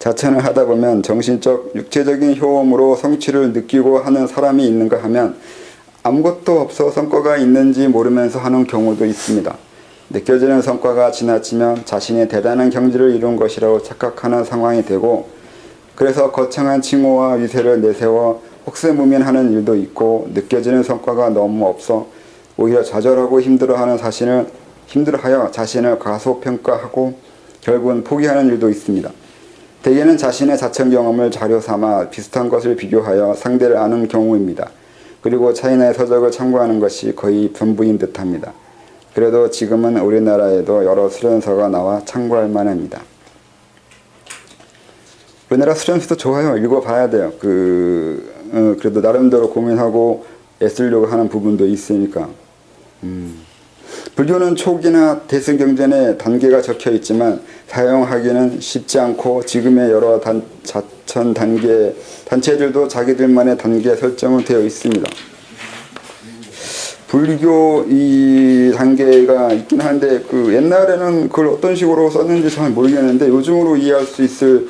자천을 하다 보면 정신적, 육체적인 효험으로 성취를 느끼고 하는 사람이 있는가 하면 아무것도 없어 성과가 있는지 모르면서 하는 경우도 있습니다. 느껴지는 성과가 지나치면 자신이 대단한 경지를 이룬 것이라고 착각하는 상황이 되고 그래서 거창한 칭호와 위세를 내세워 혹세무민하는 일도 있고 느껴지는 성과가 너무 없어 오히려 좌절하고 힘들어하는 자신을 힘들어하여 자신을 과소평가하고 결국은 포기하는 일도 있습니다. 대개는 자신의 자천 경험을 자료 삼아 비슷한 것을 비교하여 상대를 아는 경우입니다. 그리고 차이나의 서적을 참고하는 것이 거의 전부인 듯합니다. 그래도 지금은 우리나라에도 여러 수련서가 나와 참고할 만합니다. 우리나라 수련서도 좋아요. 읽어봐야 돼요. 그 어, 그래도 나름대로 고민하고 애쓰려고 하는 부분도 있으니까. 음. 불교는 초기나 대승경전에 단계가 적혀 있지만 사용하기는 쉽지 않고 지금의 여러 단, 자천 단계 단체들도 자기들만의 단계 설정은 되어 있습니다. 불교 이 단계가 있긴 한데 그 옛날에는 그걸 어떤 식으로 썼는지 잘 모르겠는데 요즘으로 이해할 수 있을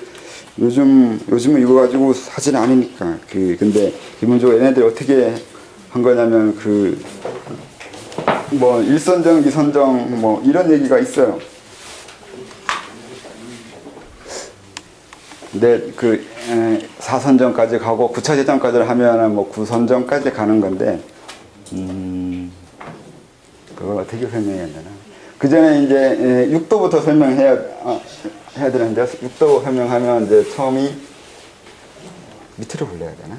요즘 요즘은 이거 가지고 사진 아니니까 그 근데 기본적으로 얘네들이 어떻게 한 거냐면 그 뭐 일선정, 이선정 뭐 이런 얘기가 있어요. 근데 그 에, 사선정까지 가고 구차제정까지 하면은 뭐 구선정까지 가는 건데 음 그걸 어떻게 설명해야 되나? 그 전에 이제 에, 육도부터 설명해야 어, 해야 되는데 육도 설명하면 이제 처음이 밑으로 올려야 되나?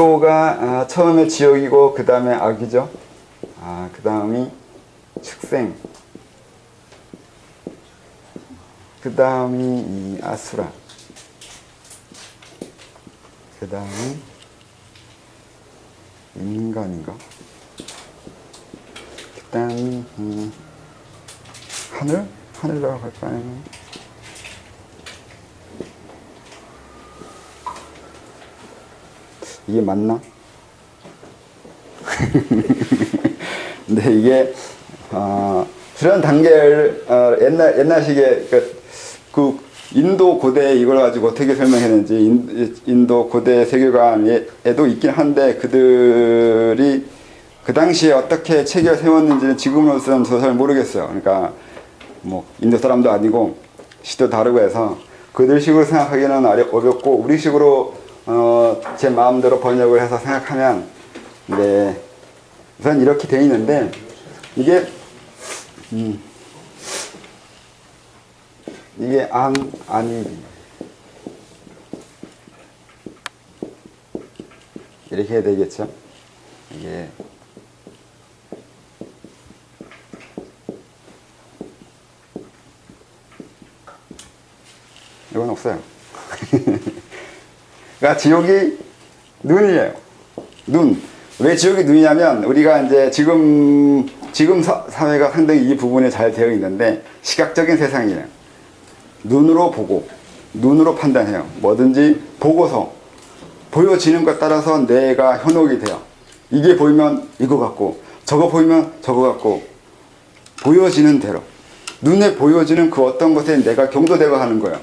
육도가 아, 처음에 지옥이고 그 다음에 악이죠. 아, 그 다음이 축생. 그 다음이 이 아수라. 그 다음이 인간인가? 그 다음이 음, 하늘? 하늘이라고 할까요? 이게 맞나? 근데 이게 어, 그런 단계를 어, 옛날 옛날식의 그, 그 인도 고대 이걸 가지고 어떻게 설명했는지 인, 인도 고대 세계관에도 있긴 한데 그들이 그 당시에 어떻게 체계를 세웠는지는 지금으로서는 잘 모르겠어요. 그러니까 뭐 인도 사람도 아니고 시도 다르고 해서 그들식으로 생각하기는 어렵고 우리식으로 어, 제 마음대로 번역을 해서 생각하면 네. 우선 이렇게 돼 있는데 이게 음, 이게 안 아니. 이렇게 해야 되겠죠? 이게. 이건 없어요. 그러니까 지옥이 눈이에요. 눈. 왜 지옥이 눈이냐면 우리가 이제 지금 지금 사, 사회가 상당히 이 부분에 잘 되어 있는데 시각적인 세상이에요. 눈으로 보고 눈으로 판단해요. 뭐든지 보고서 보여지는 것 따라서 뇌가 현혹이 돼요. 이게 보이면 이거 같고 저거 보이면 저거 같고 보여지는 대로 눈에 보여지는 그 어떤 것에 내가 경도되고 하는 거예요.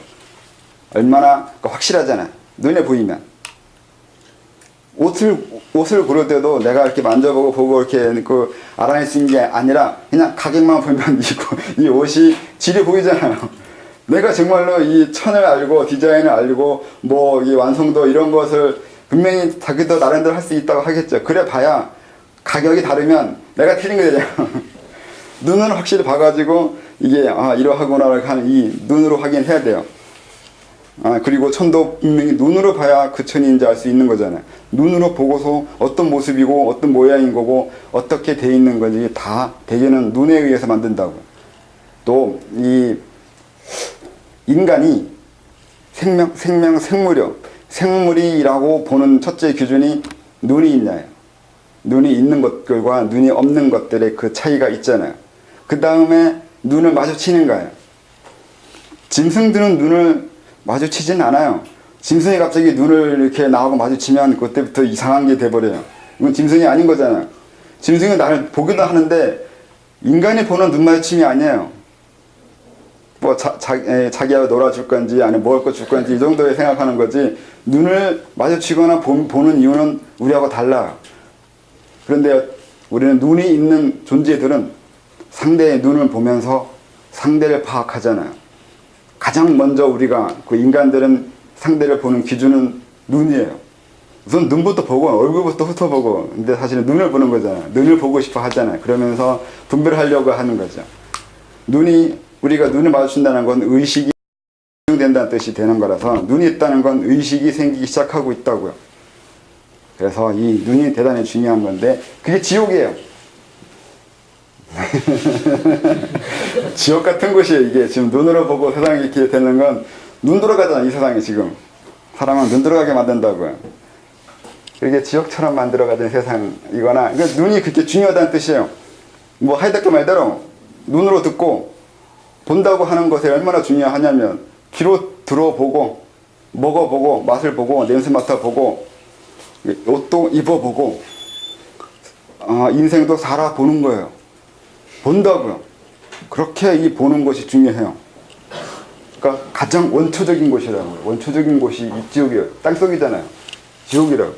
얼마나 그 확실하잖아. 눈에 보이면. 옷을, 옷을 고를 때도 내가 이렇게 만져보고 보고 이렇게 그 알아낼 수 있는 게 아니라 그냥 가격만 보면 이, 이 옷이 질이 보이잖아요. 내가 정말로 이 천을 알고 디자인을 알고 뭐 이 완성도 이런 것을 분명히 자기도 나름대로 할 수 있다고 하겠죠. 그래 봐야 가격이 다르면 내가 틀린 거잖아요. 눈은 확실히 봐가지고 이게 아 이러하구나 하는 이 눈으로 확인해야 돼요. 아, 그리고 천도 분명히 눈으로 봐야 그 천인지 알 수 있는 거잖아요. 눈으로 보고서 어떤 모습이고 어떤 모양인 거고 어떻게 돼 있는 건지 다 대개는 눈에 의해서 만든다고. 또 이 인간이 생명, 생명, 생물이요. 생물이라고 보는 첫째 기준이 눈이 있나요? 눈이 있는 것들과 눈이 없는 것들의 그 차이가 있잖아요. 그 다음에 눈을 마주치는 거예요. 짐승들은 눈을 마주치진 않아요. 짐승이 갑자기 눈을 이렇게 나하고 마주치면 그때부터 이상한 게 돼버려요. 이건 짐승이 아닌 거잖아요. 짐승은 나를 보기도 하는데 인간이 보는 눈 마주침이 아니에요. 뭐 자, 자, 에, 자기하고 놀아줄 건지 아니면 먹을 거 줄 건지 이 정도에 생각하는 거지 눈을 마주치거나 보, 보는 이유는 우리하고 달라. 그런데 우리는 눈이 있는 존재들은 상대의 눈을 보면서 상대를 파악하잖아요. 가장 먼저 우리가 그 인간들은 상대를 보는 기준은 눈이에요. 우선 눈부터 보고 얼굴부터 훑어보고 근데 사실은 눈을 보는 거잖아요. 눈을 보고 싶어 하잖아요. 그러면서 분별하려고 하는 거죠. 눈이 우리가 눈을 마주친다는 건 의식이 된다는 뜻이 되는 거라서 눈이 있다는 건 의식이 생기기 시작하고 있다고요. 그래서 이 눈이 대단히 중요한 건데 그게 지옥이에요. 지옥 같은 곳이에요. 이게 지금 눈으로 보고 세상이 이렇게 되는 건눈 돌아가잖아 이 세상이 지금 사람은 눈 돌아가게 만든다고요. 이게 지옥처럼 만들어가는 세상이거나 그러니까 눈이 그렇게 중요하다는 뜻이에요. 뭐 하이데크 말대로 눈으로 듣고 본다고 하는 것이 얼마나 중요하냐면 귀로 들어보고 먹어보고 맛을 보고 냄새 맡아보고 옷도 입어보고 아, 인생도 살아보는 거예요. 본다고요. 그렇게 이 보는 것이 중요해요. 그러니까 가장 원초적인 곳이라고요. 원초적인 곳이 이 지옥이에요. 땅속이잖아요. 지옥이라고.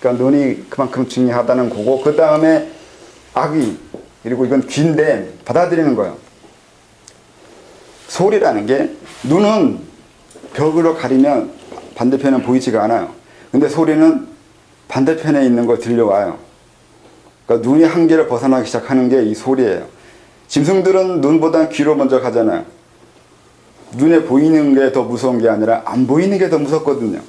그러니까 눈이 그만큼 중요하다는 거고 그 다음에 악이 그리고 이건 귀인데 받아들이는 거예요. 소리라는 게 눈은 벽으로 가리면 반대편은 보이지가 않아요. 근데 소리는 반대편에 있는 거 들려와요. 그러니까 눈이 한계를 벗어나기 시작하는 게 이 소리예요. 짐승들은 눈보다 귀로 먼저 가잖아요. 눈에 보이는 게 더 무서운 게 아니라 안 보이는 게 더 무섭거든요.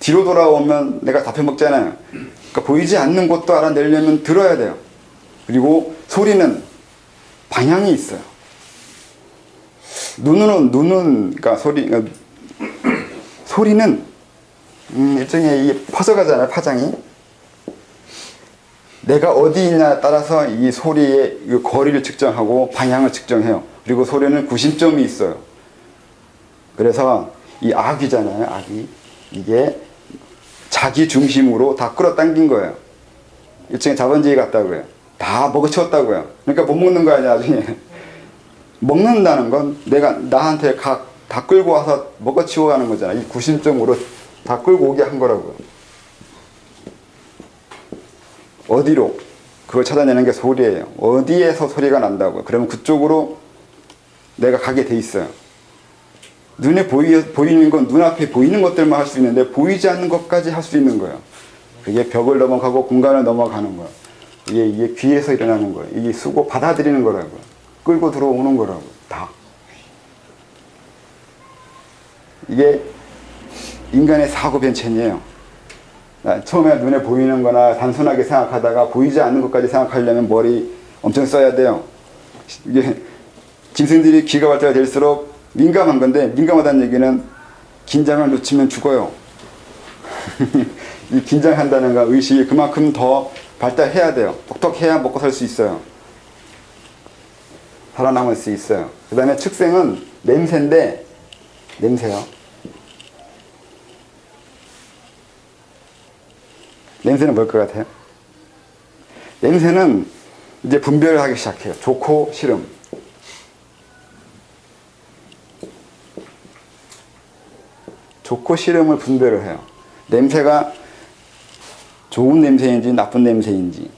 뒤로 돌아오면 내가 잡혀 먹잖아요. 그러니까 보이지 않는 것도 알아내려면 들어야 돼요. 그리고 소리는 방향이 있어요. 눈은 눈은 그러니까 소리 그러니까 소리는 음, 일종의 이 퍼져가잖아요 파장이. 내가 어디 있냐에 따라서 이 소리의 이 거리를 측정하고 방향을 측정해요. 그리고 소리는 구심점이 있어요. 그래서 이 악이잖아요. 악이 이게 자기 중심으로 다 끌어당긴 거예요. 일종의 자본주의 같다고요. 다 먹어치웠다고요. 그러니까 못 먹는 거 아니야 나중에. 먹는다는 건 내가 나한테 각 다 끌고 와서 먹어치워 가는 거잖아. 이 구심점으로 다 끌고 오게 한 거라고요. 어디로? 그걸 찾아내는 게 소리예요. 어디에서 소리가 난다고요. 그러면 그쪽으로 내가 가게 돼 있어요. 눈에 보이, 보이는 건 눈앞에 보이는 것들만 할 수 있는데 보이지 않는 것까지 할 수 있는 거예요. 그게 벽을 넘어가고 공간을 넘어가는 거예요. 이게, 이게 귀에서 일어나는 거예요. 이게 쓰고 받아들이는 거라고요. 끌고 들어오는 거라고요. 다. 이게 인간의 사고 변천이에요. 아, 처음에 눈에 보이는 거나 단순하게 생각하다가 보이지 않는 것까지 생각하려면 머리 엄청 써야 돼요. 이게 짐승들이 귀가 발달이 될수록 민감한 건데 민감하다는 얘기는 긴장을 놓치면 죽어요. 이 긴장한다는 거 의식이 그만큼 더 발달해야 돼요. 똑똑해야 먹고 살 수 있어요. 살아남을 수 있어요. 그 다음에 축생은 냄새인데 냄새요. 냄새는 뭘 것 같아요? 냄새는 이제 분별을 하기 시작해요. 좋고 싫음. 좋고 싫음을 분별을 해요. 냄새가 좋은 냄새인지 나쁜 냄새인지.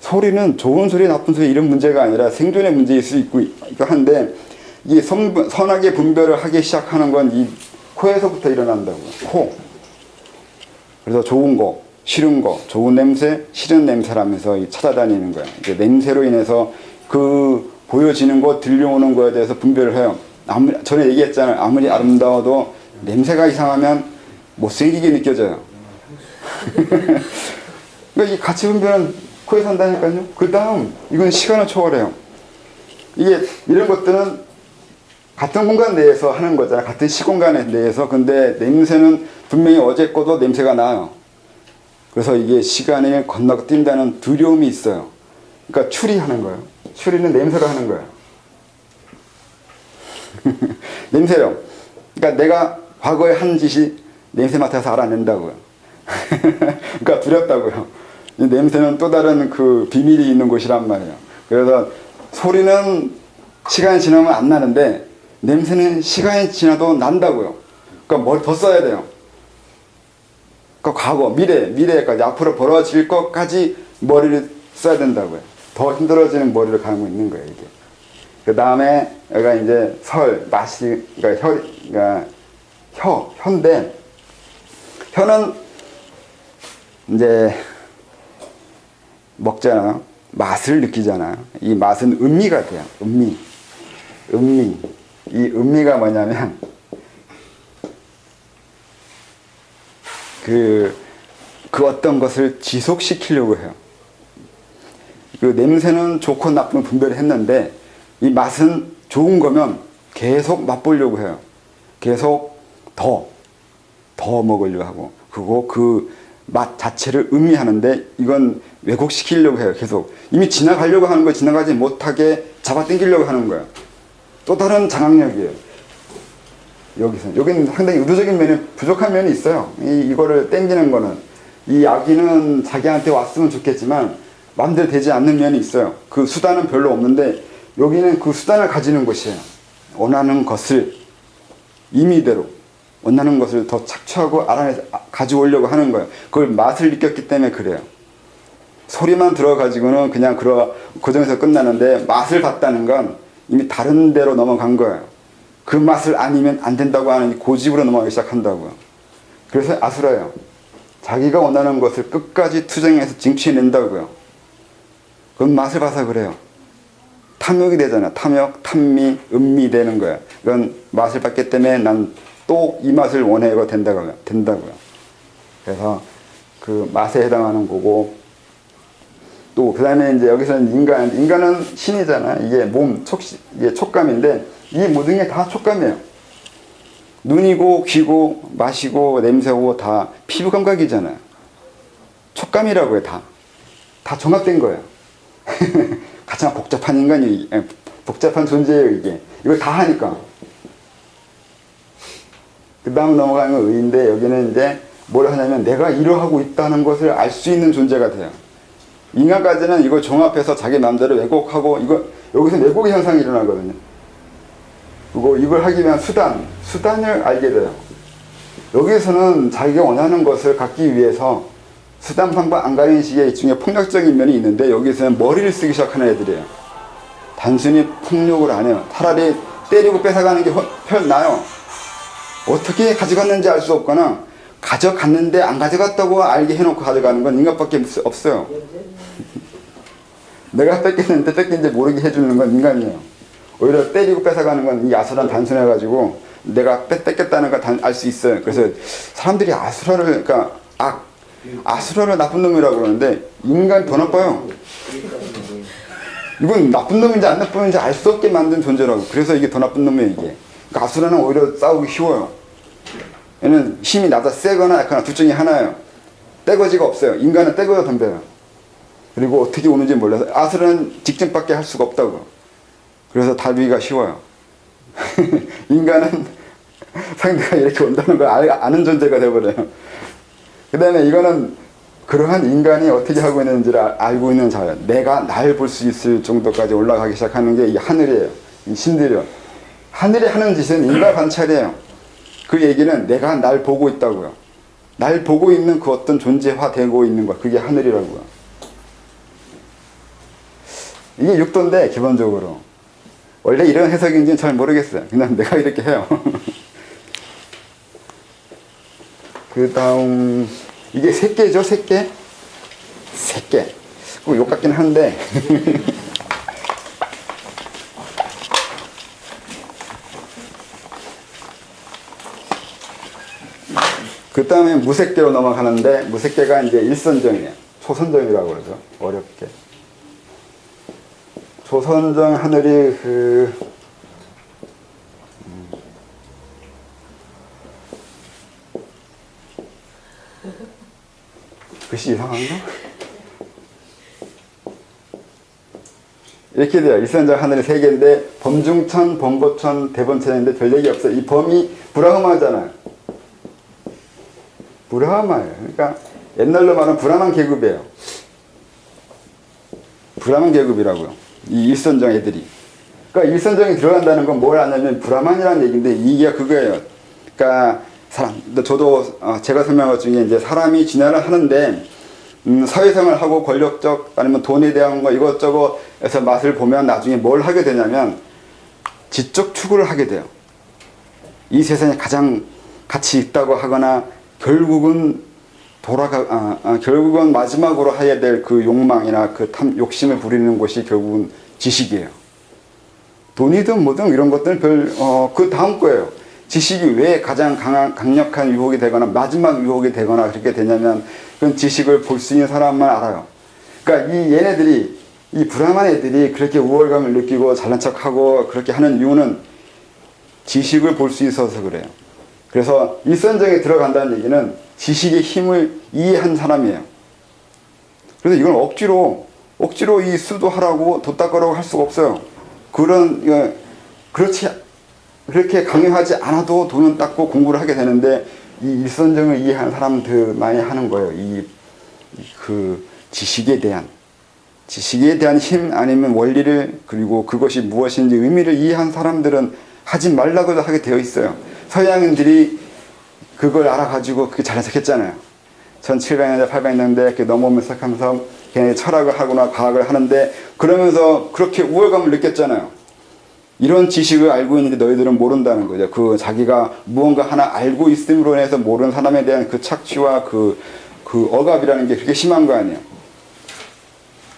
소리는 좋은 소리, 나쁜 소리 이런 문제가 아니라 생존의 문제일 수 있고 한데 이 선, 선하게 분별을 하기 시작하는 건 이 코에서부터 일어난다고요. 코. 그래서 좋은 거, 싫은 거, 좋은 냄새, 싫은 냄새라면서 찾아다니는 거예요. 이제 냄새로 인해서 그 보여지는 것, 들려오는 거에 대해서 분별을 해요. 아무리, 전에 얘기했잖아요. 아무리 아름다워도 냄새가 이상하면 못생기게 느껴져요. 그러니까 이 가치 분별은 코에 산다니까요. 그 다음, 이건 시간을 초월해요. 이게, 이런 것들은 같은 공간 내에서 하는 거잖아요. 같은 시공간에 내에서. 근데 냄새는 분명히 어제 거도 냄새가 나요. 그래서 이게 시간을 건너고 뛴다는 두려움이 있어요. 그러니까 추리하는 거예요. 추리는 냄새로 하는 거예요. 냄새요. 그러니까 내가 과거에 한 짓이 냄새 맡아서 알아낸다고요. 그러니까 두렵다고요. 이 냄새는 또 다른 그 비밀이 있는 곳이란 말이에요. 그래서 소리는 시간이 지나면 안 나는데 냄새는 시간이 지나도 난다고요. 그러니까 뭘 더 써야 돼요. 그 과거, 미래, 미래까지 앞으로 벌어질 것까지 머리를 써야 된다고요. 더 힘들어지는 머리를 가지고 있는 거예요, 이게. 그 다음에 여기가 이제 설, 맛이, 그러니까 혀, 그러니까 혀, 혀인데, 혀는 이제 먹잖아요. 맛을 느끼잖아요. 이 맛은 음미가 돼요. 음미. 음미. 이 음미가 뭐냐면, 그, 그 어떤 것을 지속시키려고 해요. 그 냄새는 좋고 나쁜 분별을 했는데 이 맛은 좋은 거면 계속 맛보려고 해요. 계속 더, 더 먹으려고 하고 그리고 그 맛 자체를 의미하는데 이건 왜곡시키려고 해요. 계속 이미 지나가려고 하는 거 지나가지 못하게 잡아당기려고 하는 거예요. 또 다른 장악력이에요. 여기서 여기는 상당히 의도적인 면이 부족한 면이 있어요. 이 이거를 땡기는 거는 이 아기는 자기한테 왔으면 좋겠지만 마음대로 되지 않는 면이 있어요. 그 수단은 별로 없는데 여기는 그 수단을 가지는 곳이에요. 원하는 것을 임의대로 원하는 것을 더 착취하고 알아내서 아- 가져오려고 하는 거예요. 그걸 맛을 느꼈기 때문에 그래요. 소리만 들어가지고는 그냥 그러, 그 정에서 끝나는데 맛을 봤다는 건 이미 다른 데로 넘어간 거예요. 그 맛을 아니면 안 된다고 하는 이 고집으로 넘어가기 시작한다고요. 그래서 아수라예요. 자기가 원하는 것을 끝까지 투쟁해서 쟁취해낸다고요. 그건 맛을 봐서 그래요. 탐욕이 되잖아. 탐욕, 탐미, 음미 되는 거야. 이건 맛을 봤기 때문에 난 또 이 맛을 원해가 된다고요. 된다고요. 그래서 그 맛에 해당하는 거고 또 그 다음에 이제 여기서는 인간 인간은 신이잖아. 이게 몸 촉, 이게 촉감인데 이 모든 게 다 촉감이에요. 눈이고 귀고 맛이고 냄새고 다 피부 감각이잖아요. 촉감이라고 해 다. 다 종합된 거예요. 가장 복잡한 인간이 에, 복잡한 존재예요 이게. 이걸 다 하니까. 그 다음 넘어가는 건 의인데 여기는 이제 뭘 하냐면 내가 이러하고 있다는 것을 알 수 있는 존재가 돼요. 인간까지는 이걸 종합해서 자기 마음대로 왜곡하고 이거 여기서 왜곡의 현상이 일어나거든요. 그리고 이걸 하기 위한 수단, 수단을 알게 돼요. 여기서는 자기가 원하는 것을 갖기 위해서 수단 방법 안 가리는 식의 일종의 폭력적인 면이 있는데 여기서는 머리를 쓰기 시작하는 애들이에요. 단순히 폭력을 안 해요. 차라리 때리고 뺏어가는 게 훨- 훨씬 나아요. 어떻게 가져갔는지 알 수 없거나 가져갔는데 안 가져갔다고 알게 해놓고 가져가는 건 인간밖에 없- 없어요. 내가 뺏겼는데 뺏긴지 모르게 해주는 건 인간이에요. 오히려 때리고 뺏어가는 건 이 아수라는 단순해가지고 내가 뺏, 뺏겼다는 걸 알 수 있어요. 그래서 사람들이 아수라를, 그러니까 악, 아수라를 나쁜 놈이라고 그러는데 인간 더 나빠요. 이건 나쁜 놈인지 안 나쁜 놈인지 알 수 없게 만든 존재라고. 그래서 이게 더 나쁜 놈이에요, 이게. 그러니까 아수라는 오히려 싸우기 쉬워요. 얘는 힘이 나다 세거나 약하나 둘 중에 하나예요. 떼거지가 없어요. 인간은 떼거져 덤벼요. 그리고 어떻게 오는지 몰라서 아수라는 직진밖에 할 수가 없다고. 그래서 다루기가 쉬워요. 인간은 상대가 이렇게 온다는 걸 알- 아는 존재가 되어버려요. 그 다음에 이거는 그러한 인간이 어떻게 하고 있는지를 아- 알고 있는 자예요. 내가 날 볼 수 있을 정도까지 올라가기 시작하는 게 이 하늘이에요. 이 신들이요. 하늘이 하는 짓은 인간 관찰이에요. 그 얘기는 내가 날 보고 있다고요. 날 보고 있는 그 어떤 존재화 되고 있는 거. 그게 하늘이라고요. 이게 육도인데, 기본적으로. 원래 이런 해석인지는 잘 모르겠어요. 그냥 내가 이렇게 해요. 그 다음, 이게 새끼죠, 새끼? 새끼. 꼭욕 같긴 한데. 그 다음에 무색계로 넘어가는데, 무색계가 이제 일선정이에요. 초선정이라고 그러죠. 어렵게. 조선정 하늘이 그 음. 글씨 이상한가? 이렇게 돼요. 일선적 하늘이 세 개인데 범중천, 범고천, 대범천인데 별 얘기 없어요. 이 범이 브라흐마잖아요. 브라흐마예요. 그러니까 옛날로 말하면 브라만 계급이에요. 브라만 계급이라고요. 이 일선정 애들이. 그러니까 일선정이 들어간다는 건 뭘 아냐면 브라만이라는 얘기인데 이게 그거예요. 그러니까 사람, 저도 어, 제가 설명한 것 중에 이제 사람이 진화를 하는데 음, 사회생활 하고 권력적 아니면 돈에 대한 거 이것저것에서 맛을 보면 나중에 뭘 하게 되냐면 지적 추구를 하게 돼요. 이 세상에 가장 가치 있다고 하거나 결국은 돌아가 아, 아, 결국은 마지막으로 해야 될 그 욕망이나 그 탐, 욕심을 부리는 곳이 결국은 지식이에요. 돈이든 뭐든 이런 것들은 별, 어, 그 다음 거예요. 지식이 왜 가장 강한, 강력한 유혹이 되거나 마지막 유혹이 되거나 그렇게 되냐면 그건 지식을 볼 수 있는 사람만 알아요. 그러니까 이 얘네들이, 이 불안한 애들이 그렇게 우월감을 느끼고 잘난 척하고 그렇게 하는 이유는 지식을 볼 수 있어서 그래요. 그래서 일선정에 들어간다는 얘기는 지식의 힘을 이해한 사람이에요. 그래서 이건 억지로, 억지로 이 수도하라고 도 닦으라고 할 수가 없어요. 그런, 어, 그렇지, 그렇게 강요하지 않아도 돈은 닦고 공부를 하게 되는데 이 일선정을 이해하는 사람들만이 하는 거예요. 이, 이그 지식에 대한. 지식에 대한 힘 아니면 원리를 그리고 그것이 무엇인지 의미를 이해한 사람들은 하지 말라고도 하게 되어 있어요. 서양인들이 그걸 알아가지고 그게 잘 해석했잖아요. 1700년대, 800년대 이렇게 넘어오면 시작하면서 걔네 철학을 하거나 과학을 하는데 그러면서 그렇게 우월감을 느꼈잖아요. 이런 지식을 알고 있는데 너희들은 모른다는 거죠. 그 자기가 무언가 하나 알고 있음으로 인해서 모르는 사람에 대한 그 착취와 그, 그 억압이라는 게 그렇게 심한 거 아니에요.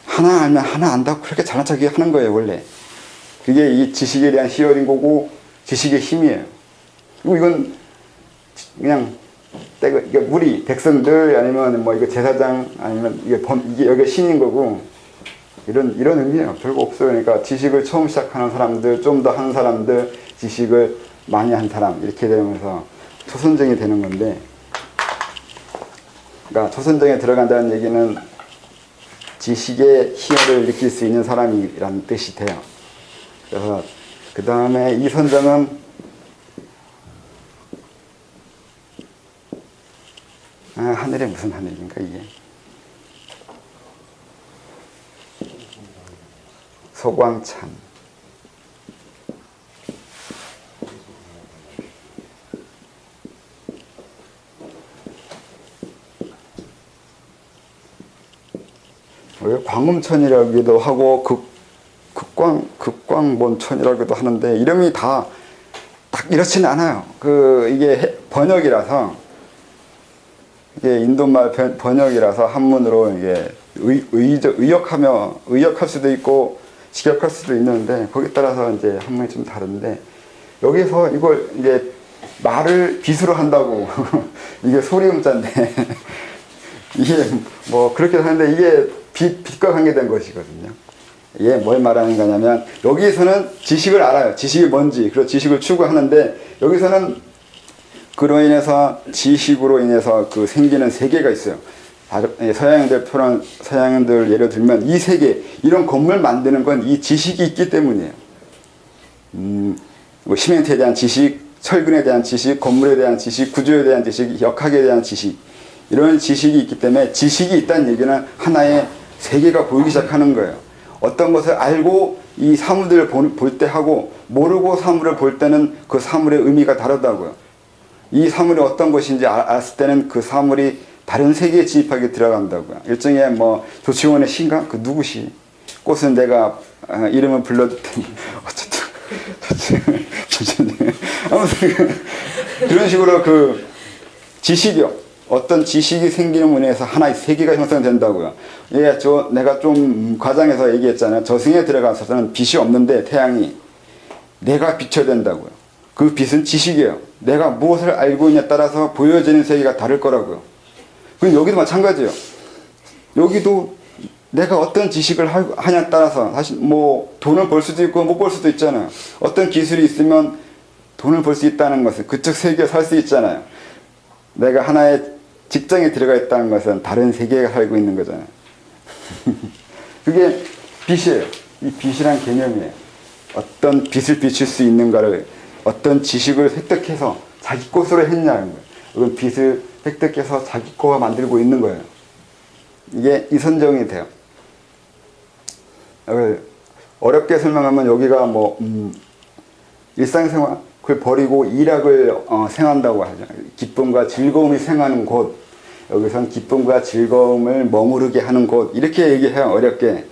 하나 알면 하나 안다고 그렇게 잘난 척 하는 거예요, 원래. 그게 이 지식에 대한 희열인 거고 지식의 힘이에요. 그리고 이건 그냥 때가 이게 우리 백성들 아니면 뭐 이거 제사장 아니면 이게 범 이게 여기 신인 거고 이런 이런 의미예요. 별거 없어요. 그러니까 지식을 처음 시작하는 사람들, 좀더 하는 사람들, 지식을 많이 한 사람 이렇게 되면서 초선정이 되는 건데, 그러니까 초선정에 들어간다는 얘기는 지식의 희열을 느낄 수 있는 사람이라는 뜻이 돼요. 그래서 그 다음에 이 선정은 아, 하늘에 무슨 하늘입니까 이게? 소광찬. 왜 광음천이라기도 하고 극 극광 극광본천이라고도 하는데 이름이 다 딱 이렇지는 않아요. 그 이게 해- 번역이라서 이게 인도말 번- 번역이라서 한문으로 이게 의, 의적, 의역하며 의역할 수도 있고 직역할 수도 있는데 거기에 따라서 이제 한문이 좀 다른데 여기서 이걸 이제 말을 빗으로 한다고 이게 소리음자인데 이게 뭐 그렇게 하는데 이게 빛, 빛과 관계된 것이거든요. 이게 뭘 말하는 거냐면 여기서는 지식을 알아요. 지식이 뭔지 그리고 지식을 추구하는데 여기서는 그로 인해서 지식으로 인해서 그 생기는 세계가 있어요. 예, 서양인들 표현, 서양인들 예를 들면 이 세계, 이런 건물 만드는 건 이 지식이 있기 때문이에요. 음, 뭐 시멘트에 대한 지식, 철근에 대한 지식, 건물에 대한 지식, 구조에 대한 지식, 역학에 대한 지식, 이런 지식이 있기 때문에 지식이 있다는 얘기는 하나의 세계가 보이기 시작하는 거예요. 어떤 것을 알고 이 사물들을 볼 때 하고 모르고 사물을 볼 때는 그 사물의 의미가 다르다고요. 이 사물이 어떤 것인지 알- 알았을 때는 그 사물이 다른 세계에 진입하게 들어간다고요. 일종의 뭐 조치원의 신가 그 누구시 꽃은 내가 아, 이름을 불러줬더니 어쨌든 조치원 아무튼 그런 식으로 그 지식이요. 어떤 지식이 생기는 문에서 하나의 세계가 형성된다고요. 예, 저 내가 좀 과장해서 얘기했잖아요. 저승에 들어가서는 빛이 없는데 태양이 내가 비춰야 된다고요. 그 빛은 지식이에요. 내가 무엇을 알고 있냐에 따라서 보여지는 세계가 다를 거라고요. 그럼 여기도 마찬가지예요. 여기도 내가 어떤 지식을 하- 하냐에 따라서 사실 뭐 돈을 벌 수도 있고 못 벌 수도 있잖아요. 어떤 기술이 있으면 돈을 벌 수 있다는 것은 그쪽 세계에 살 수 있잖아요. 내가 하나의 직장에 들어가 있다는 것은 다른 세계에 살고 있는 거잖아요. 그게 빛이에요. 이 빛이란 개념이에요. 어떤 빛을 비출 수 있는가를 어떤 지식을 획득해서 자기 것으로 했냐는 거예요. 이건 빛을 획득해서 자기 거가 만들고 있는 거예요. 이게 이선정이 돼요. 이걸 어렵게 설명하면 여기가 뭐 음, 일상생활 그걸 버리고 일학을 어, 생한다고 하죠. 기쁨과 즐거움이 생하는 곳. 여기선 기쁨과 즐거움을 머무르게 하는 곳. 이렇게 얘기해요. 어렵게.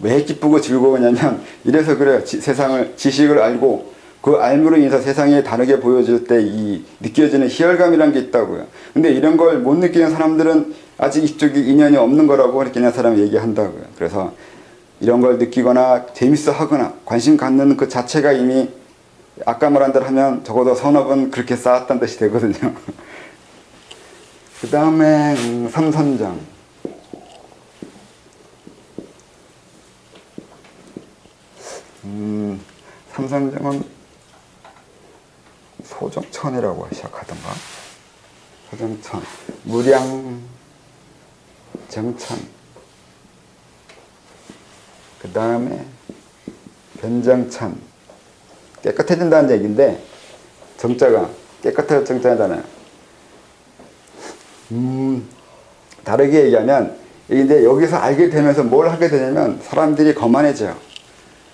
왜 기쁘고 즐거우냐면 이래서 그래요. 지- 세상을 지식을 알고 그 알므로 인해서 세상에 다르게 보여줄 때이 느껴지는 희열감이란 게 있다고요. 근데 이런 걸 못 느끼는 사람들은 아직 이쪽이 인연이 없는 거라고 이렇게 는 사람이 얘기한다고요. 그래서 이런 걸 느끼거나 재밌어 하거나 관심 갖는 그 자체가 이미 아까 말한 대로 하면 적어도 선업은 그렇게 쌓았다는 뜻이 되거든요. 그 다음에 음, 삼선장. 음, 삼선장은 천이라고 시작하던가. 소정천, 무량, 정천. 그 다음에 변정천. 깨끗해진다는 얘기인데 정자가 깨끗해져 정자잖아요. 음, 다르게 얘기하면 이제 여기서 알게 되면서 뭘 하게 되냐면 사람들이 거만해져요.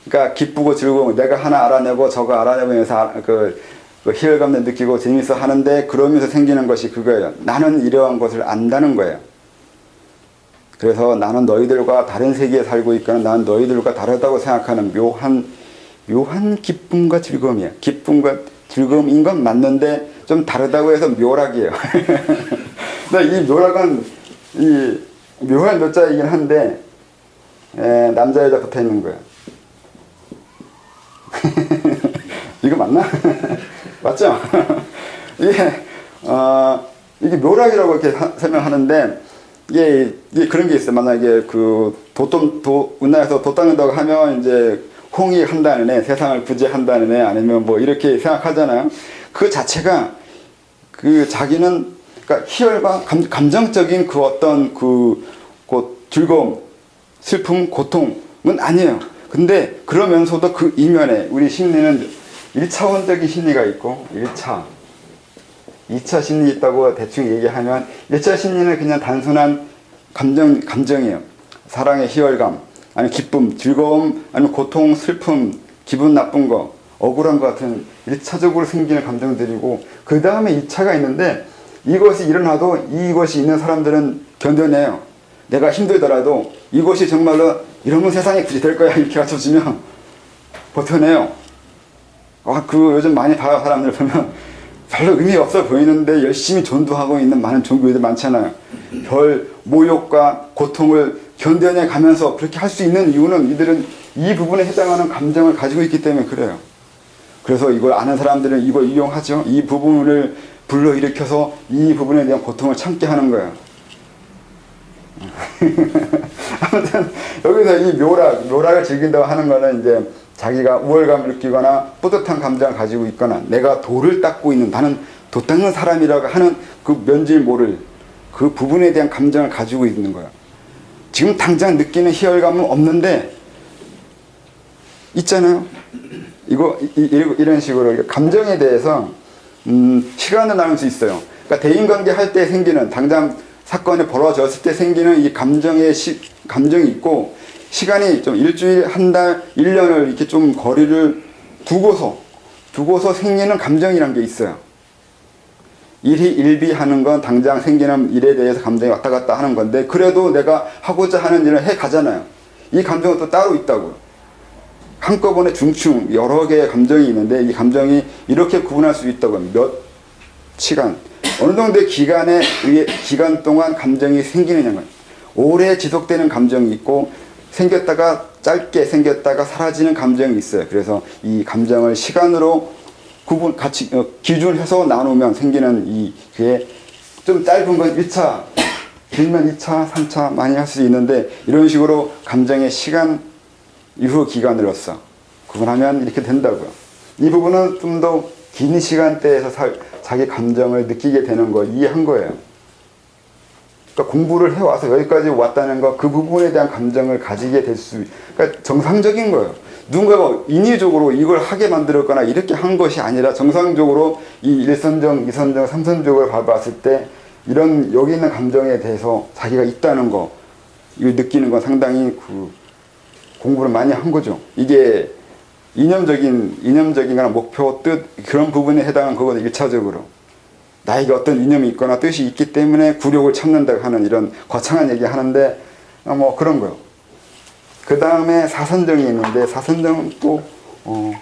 그러니까 기쁘고 즐거운 내가 하나 알아내고 저거 알아내면서 아- 그, 그 희열감을 느끼고 재밌어 하는데 그러면서 생기는 것이 그거예요. 나는 이러한 것을 안다는 거예요. 그래서 나는 너희들과 다른 세계에 살고 있거나 나는 너희들과 다르다고 생각하는 묘한 묘한 기쁨과 즐거움이에요. 기쁨과 즐거움인 건 맞는데 좀 다르다고 해서 묘락이에요. 이 묘락은 이 묘한 묘자이긴 한데 에, 남자 여자 붙어 있는 거예요. 이거 맞나? 맞죠? 이게 어, 이게 묘락이라고 이렇게 하- 설명하는데 이게, 이게 그런 게 있어요. 만약에 그 도tom 도 우리나라에서 도 닦는다고 하면 이제 홍이 한다는 애, 세상을 구제한다는 애, 아니면 뭐 이렇게 생각하잖아요. 그 자체가 그 자기는 그러니까 희열과 감, 감정적인 그 어떤 그, 그 즐거움, 슬픔, 고통은 아니에요. 근데 그러면서도 그 이면에 우리 심리는 1차원적인 심리가 있고 1차, 2차 심리 있다고 대충 얘기하면 1차 심리는 그냥 단순한 감정, 감정이에요. 사랑의 희열감, 아니 기쁨, 즐거움, 아니면 고통, 슬픔, 기분 나쁜 거, 억울한 것 같은 1차적으로 생기는 감정들이고 그 다음에 2차가 있는데 이것이 일어나도 이것이 있는 사람들은 견뎌내요. 내가 힘들더라도 이것이 정말로 이러면 세상이 그리 될 거야 이렇게 가르쳐주면 버텨내요. 아, 그 요즘 많이 봐요 사람들 보면 별로 의미 없어 보이는데 열심히 전도하고 있는 많은 종교들 많잖아요. 별 모욕과 고통을 견뎌내 가면서 그렇게 할 수 있는 이유는 이들은 이 부분에 해당하는 감정을 가지고 있기 때문에 그래요. 그래서 이걸 아는 사람들은 이걸 이용하죠. 이 부분을 불러일으켜서 이 부분에 대한 고통을 참게 하는 거예요. 아무튼 여기서 이 묘락, 묘락을 즐긴다고 하는 거는 이제 자기가 우월감을 느끼거나 뿌듯한 감정을 가지고 있거나 내가 돌을 닦고 있는 나는 도 닦는 사람이라고 하는 그 면질 모를 그 부분에 대한 감정을 가지고 있는 거예요. 지금 당장 느끼는 희열감은 없는데 있잖아요. 이거 이, 이- 이런 식으로 감정에 대해서 음, 시간을 나눌 수 있어요. 그러니까 대인관계 할 때 생기는 당장 사건이 벌어졌을 때 생기는 이 감정의 시, 감정이 있고 시간이 좀 일주일, 한 달, 일 년을 이렇게 좀 거리를 두고서 두고서 생기는 감정이란 게 있어요. 일이 일비 하는 건 당장 생기는 일에 대해서 감정이 왔다 갔다 하는 건데 그래도 내가 하고자 하는 일을 해 가잖아요. 이 감정은 또 따로 있다고요. 한꺼번에 중충 여러 개의 감정이 있는데 이 감정이 이렇게 구분할 수 있다고 합니다. 몇 시간 어느 정도의 기간에 의해 기간 동안 감정이 생기느냐는 오래 지속되는 감정이 있고 생겼다가 짧게 생겼다가 사라지는 감정이 있어요. 그래서 이 감정을 시간으로 구분 같이 어, 기준해서 나누면 생기는 이 그게 좀 짧은 건 1차 길면 2차, 3차 많이 할 수 있는데 이런 식으로 감정의 시간 이후 기간으로서 구분하면 이렇게 된다고요. 이 부분은 좀 더 긴 시간대에서 살- 자기 감정을 느끼게 되는 거 이해한 거예요. 그러니까 공부를 해와서 여기까지 왔다는 거 그 부분에 대한 감정을 가지게 될 수, 그러니까 정상적인 거예요. 누군가가 인위적으로 이걸 하게 만들었거나 이렇게 한 것이 아니라 정상적으로 이 일선정, 이선정, 삼선적을 봐봤을 때 이런 여기 있는 감정에 대해서 자기가 있다는 거, 이걸 느끼는 건 상당히 그 공부를 많이 한 거죠. 이게 이념적인, 이념적인 거나 목표, 뜻, 그런 부분에 해당한 거거든요, 일차적으로. 나에게 어떤 이념이 있거나 뜻이 있기 때문에 굴욕을 참는다 하는 이런 거창한 얘기 하는데, 어, 뭐 그런 거요. 그 다음에 사선정이 있는데, 사선정은 또, 어,